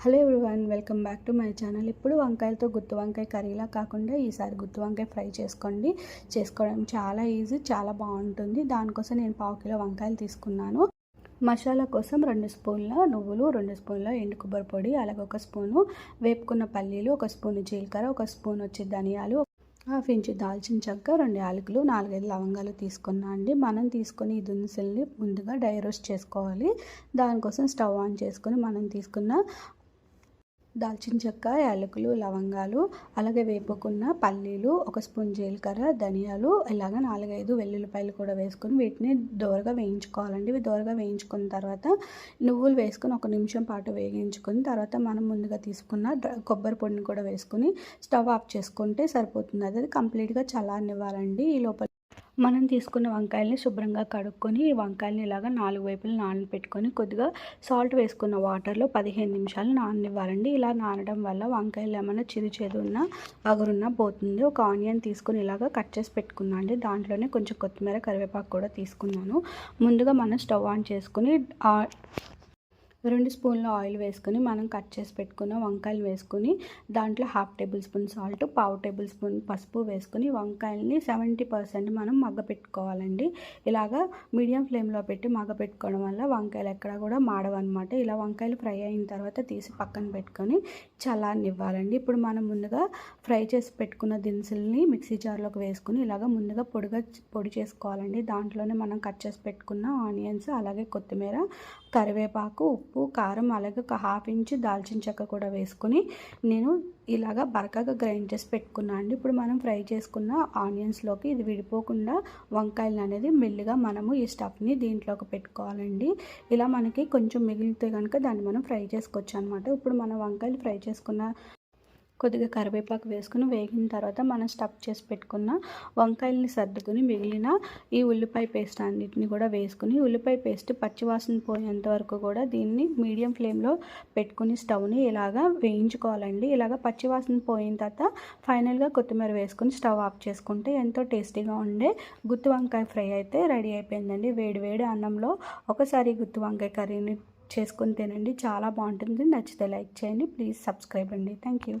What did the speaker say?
Hello everyone welcome back to my channel. ఇప్పుడు వంకాయలతో గుత్తి వంకాయ కర్రీలా కాకుండా ఈసారి గుత్తి వంకాయ ఫ్రై చేసుకోండి. చేసుకోవడం చాలా ఈజీ చాలా బాగుంటుంది. దానికోసం నేను పావు కిలో వంకాయలు తీసుకున్నాను. మసాలా కోసం రెండు స్పూన్ల నువ్వులు రెండు స్పూన్ల ఎండు కొబ్బరి పొడి అలాగే ఒక స్పూను వేపుకున్న పల్లీలు ఒక స్పూను జీలకర్ర ఒక స్పూన్ వచ్చి ధనియాలు హాఫ్ ఇంచు దాల్చిన చెక్క రెండు యాలకులు నాలుగైదు లవంగాలు తీసుకున్నా అండి. మనం తీసుకుని ఈ దునుసుల్ని ముందుగా డై రోస్ట్ చేసుకోవాలి. దానికోసం స్టవ్ ఆన్ చేసుకుని మనం తీసుకున్న దాల్చిన చెక్క యాలకులు లవంగాలు అలాగే వేపుకున్న పల్లీలు ఒక స్పూన్ జీలకర్ర ధనియాలు ఇలాగ నాలుగైదు వెల్లుల్లిపాయలు కూడా వేసుకొని వీటిని దోరగా వేయించుకోవాలండి. ఇవి దోరగా వేయించుకున్న తర్వాత నువ్వులు వేసుకొని ఒక నిమిషం పాటు వేగించుకొని తర్వాత మనం ముందుగా తీసుకున్న కొబ్బరి పొడిని కూడా వేసుకొని స్టవ్ ఆఫ్ చేసుకుంటే సరిపోతుంది. అది కంప్లీట్గా చల్లారనివ్వాలండి. ఈ లోపల మనం తీసుకున్న వంకాయల్ని శుభ్రంగా కడుక్కొని ఈ వంకాయలని ఇలాగ నాలుగు వైపులు నానబెట్టుకొని కొద్దిగా సాల్ట్ వేసుకున్న వాటర్లో పదిహేను నిమిషాలు నాననివ్వాలండి. ఇలా నానడం వల్ల వంకాయలు ఏమైనా చిరు చేదు ఉన్నా అగురున్నా పోతుంది. ఒక ఆనియన్ తీసుకుని ఇలాగ కట్ చేసి పెట్టుకున్నాను అండి. దాంట్లోనే కొంచెం కొత్తిమీర కరివేపాకు కూడా తీసుకున్నాను. ముందుగా మనం స్టవ్ ఆన్ చేసుకుని రెండు స్పూన్ల ఆయిల్ వేసుకొని మనం కట్ చేసి పెట్టుకున్న వంకాయలు వేసుకొని దాంట్లో హాఫ్ టేబుల్ స్పూన్ సాల్ట్ పావు టేబుల్ స్పూన్ పసుపు వేసుకొని వంకాయల్ని సెవెంటీ పర్సెంట్ మనం మగ్గ పెట్టుకోవాలండి. ఇలాగా మీడియం ఫ్లేమ్లో పెట్టి మగ్గ పెట్టుకోవడం వల్ల వంకాయలు ఎక్కడ కూడా మాడవన్నమాట. ఇలా వంకాయలు ఫ్రై అయిన తర్వాత తీసి పక్కన పెట్టుకొని చల్లారనివ్వాలండి. ఇప్పుడు మనం ముందుగా ఫ్రై చేసి పెట్టుకున్న దినుసుల్ని మిక్సీ జార్లోకి వేసుకుని ఇలాగ ముందుగా పొడిగా పొడి చేసుకోవాలండి. దాంట్లోనే మనం కట్ చేసి పెట్టుకున్న ఆనియన్స్ అలాగే కొత్తిమీర కరివేపాకు ఉప్పు కారం అలాగే ఒక హాఫ్ ఇంచ్ దాల్చిన చెక్క కూడా వేసుకుని నేను ఇలాగా బరకగా గ్రైండ్ చేసి పెట్టుకున్నా అండి. ఇప్పుడు మనం ఫ్రై చేసుకున్న ఆనియన్స్లోకి ఇది విడిపోకుండా వంకాయలు అనేది మెల్లిగా మనము ఈ స్టఫ్ని దీంట్లోకి పెట్టుకోవాలండి. ఇలా మనకి కొంచెం మిగిలితే కనుక దాన్ని మనం ఫ్రై చేసుకోవచ్చు అనమాట ఇప్పుడు మనం వంకాయలు ఫ్రై చేసుకున్న కొద్దిగా కరివేపాకు వేసుకుని వేగిన తర్వాత మనం స్టఫ్ చేసి పెట్టుకున్న వంకాయల్ని సర్దుకుని మిగిలిన ఈ ఉల్లిపాయ పేస్ట్ అన్నిటిని కూడా వేసుకుని ఉల్లిపాయ పేస్ట్ పచ్చివాసన పోయేంత వరకు కూడా దీన్ని మీడియం ఫ్లేమ్లో పెట్టుకుని స్టవ్ని ఇలాగా వేయించుకోవాలండి. ఇలాగ పచ్చివాసన పోయిన తర్వాత ఫైనల్గా కొత్తిమీర వేసుకుని స్టవ్ ఆఫ్ చేసుకుంటే ఎంతో టేస్టీగా ఉండే గుత్తి వంకాయ ఫ్రై అయితే రెడీ అయిపోయిందండి. వేడి వేడి అన్నంలో ఒకసారి గుత్తి వంకాయ కర్రీని చేసుకుని తినండి. చాలా బాగుంటుంది. నచ్చితే లైక్ చేయండి. ప్లీజ్ సబ్స్క్రైబ్ అండి. Thank you